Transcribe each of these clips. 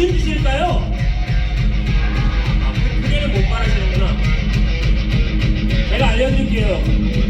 무슨 짓일까요? 아, 그 크게는 못 말하시는구나. 제가 알려줄게요.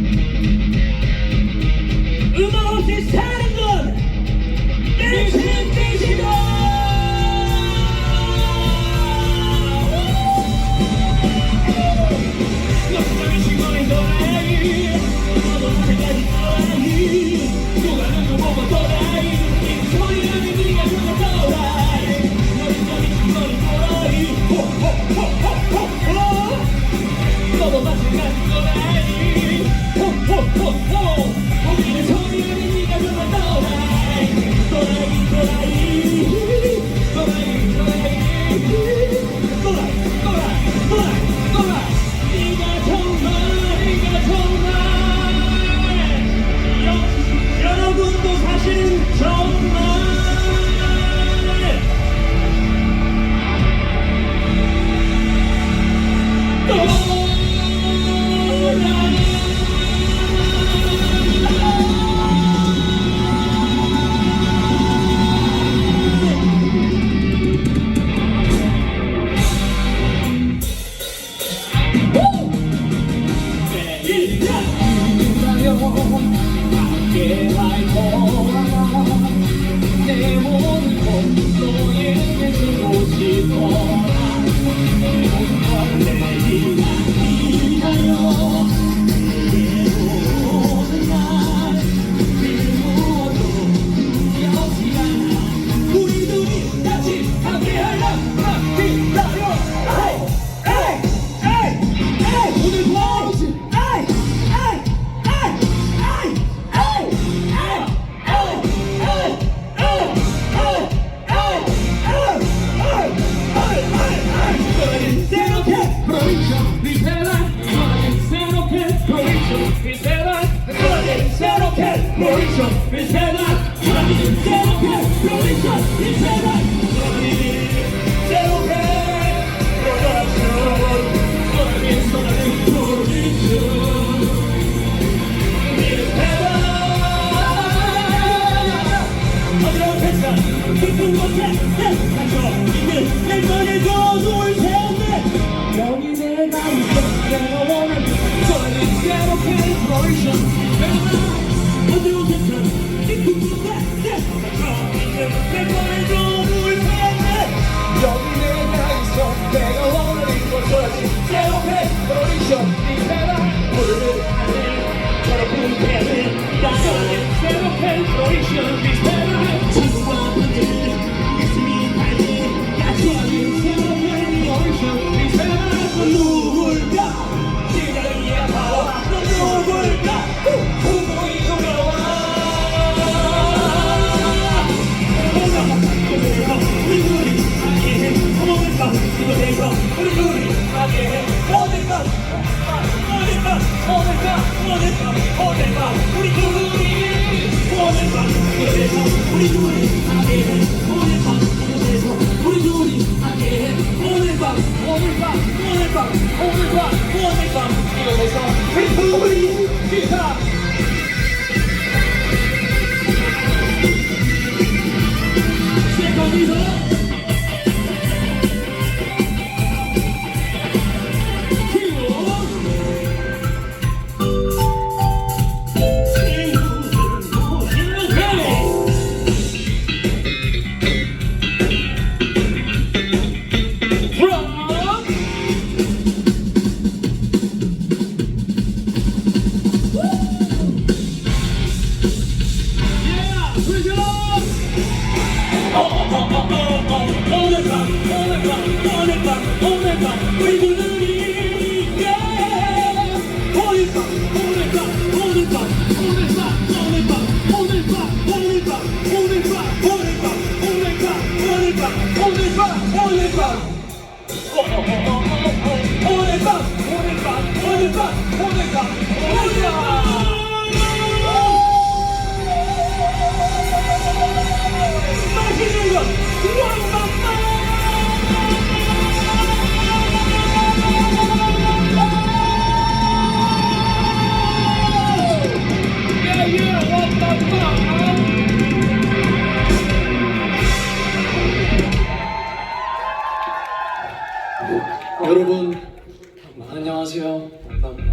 밤 오늘 밤 오늘 밤 우리 부르니까 오늘 밤 오늘 밤 오늘 밤 오늘 밤 오늘 밤 오늘 밤 오늘 밤 오늘 밤 오늘 밤 오늘 밤 오늘 밤 오늘 밤 오늘 밤 오늘 밤 오늘 밤 오늘 밤 오늘 밤 안녕하세요.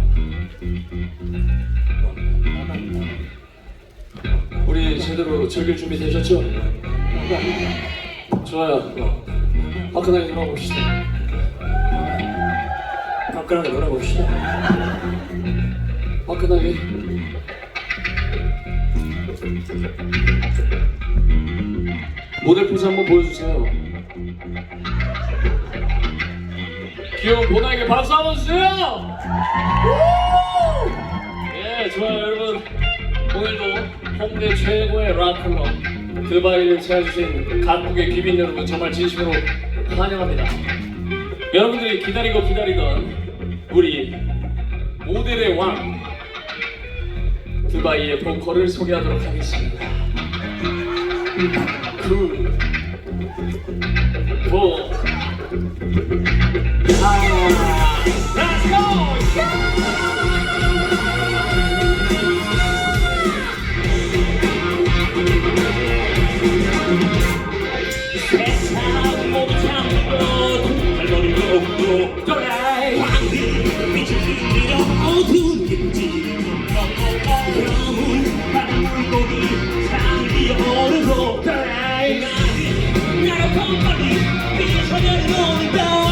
우리 제대로 즐길 준비 되셨죠? 좋아요. 화끈하게 놀아봅시다. 화끈하게 놀아봅시다 화끈하게. 모델 포즈 한번 보여주세요. 귀여운 보나에게 박수 한번 주세요. 예, 좋아요, 여러분. 오늘도 홍대 최고의 락클럽 드바이를 찾아주신 각국의 귀빈 여러분 정말 진심으로 환영합니다. 여러분들이 기다리고 기다리던 우리 모델의 왕 드바이의 보컬을 소개하도록 하겠습니다. 그 보. 어두운 길지를 그러문 바람 물고기 상이 오르고 빨리 빛을 소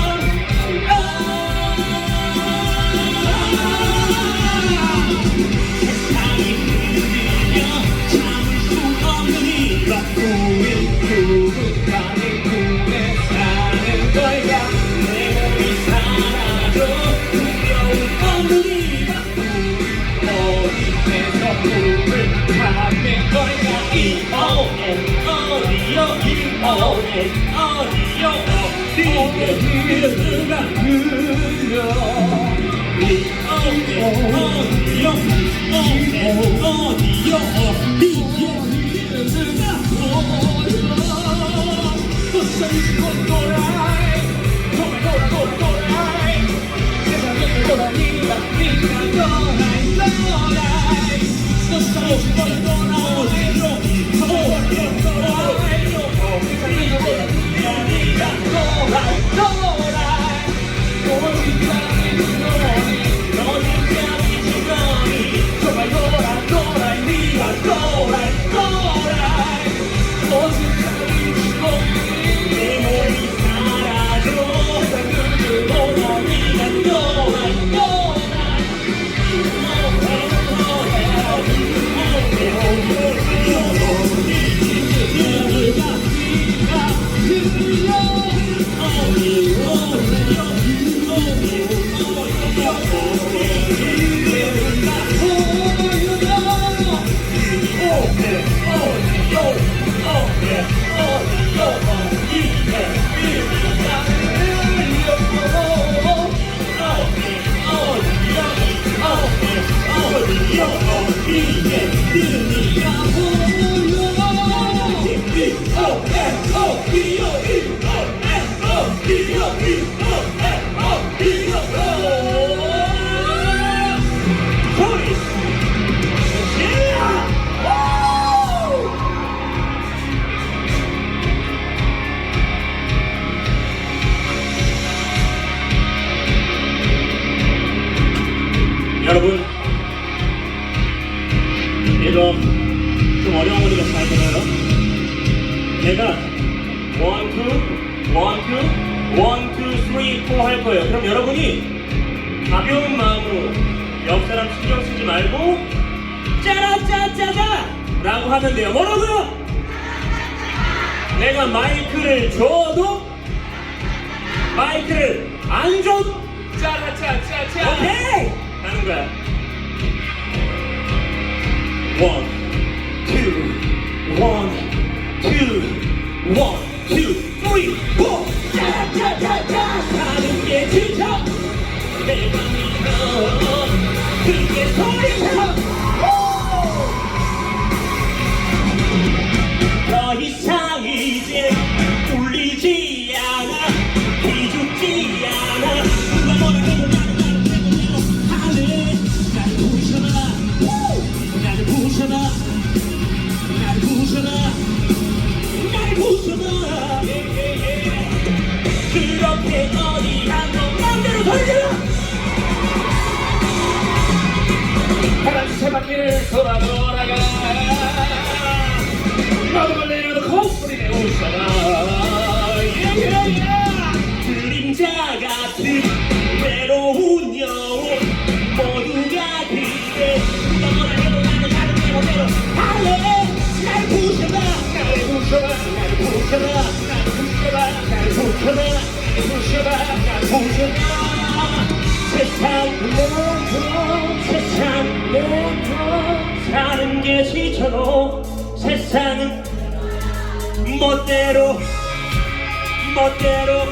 어디요 이오엔 어디요 어디에 누가 그려 여러분 이거 좀 어려운 거니까 잘 들어요 내가 원 투 원 투 원 투 쓰리 포할 거예요 그럼 여러분이 가벼운 마음으로 옆 사람 신경 쓰지 말고 짜라 짜짜자 라고 하면 돼요 뭐라고요? 내가 마이크를 줘도 마이크를 안 줘도 짜라 짜짜짜. 오케이 하는 거야. 부셔봐 세상 내도 세상 내도 사는 게 지쳐도 세상은 멋대로 멋대로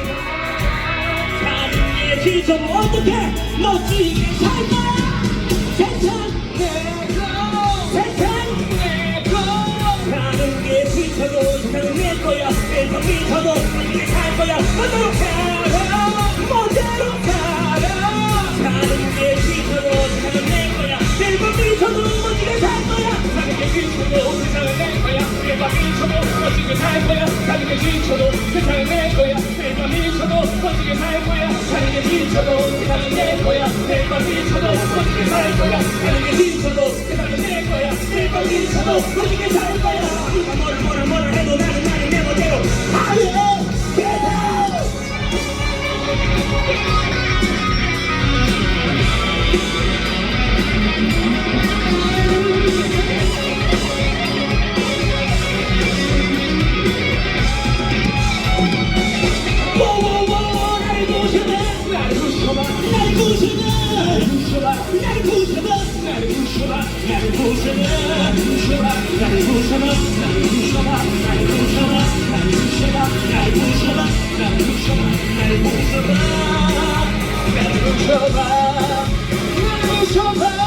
사는 게 지쳐도 어떻게 멋지게 살 거야. 세상 내도 세상 내도 사는 게 지쳐도 세상은 내 거야. 세상 미쳐도 멋지게 살 거야 지쳐도 세상을 내 거야 내가 미쳐도 멋지게 살 거야 사는 게 지쳐도 세상을 내 거야 내가 미쳐도 멋지게 살 거야 사는 게 지쳐도 세상을 내 거야 내가 미쳐도 멋지게 살 거야 사는 게 지쳐도 세상을 내 거야 내가 미쳐도 멋지게 살 거야 날 부셔봐 날 부셔봐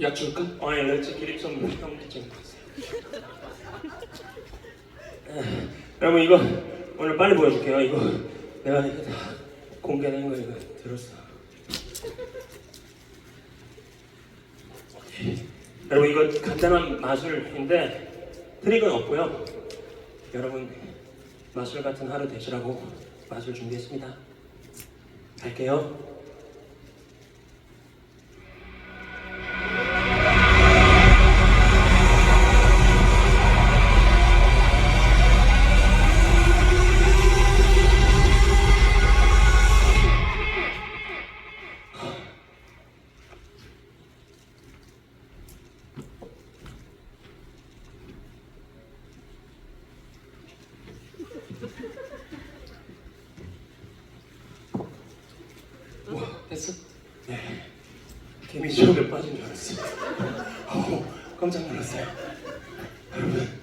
약 줄까? 아니 렉츠 기립성 형기증 여러분 이거 오늘 빨리 보여줄게요. 이거 내가 이거 다 공개된 거 이거 들었어. 여러분 이거 간단한 마술인데 트릭은 없고요. 여러분 마술 같은 하루 되시라고 마술 준비했습니다. 갈게요 와 됐어? 개미 지옥에 빠진 줄 알았어요. 어우, 깜짝 놀랐어요. 여러분,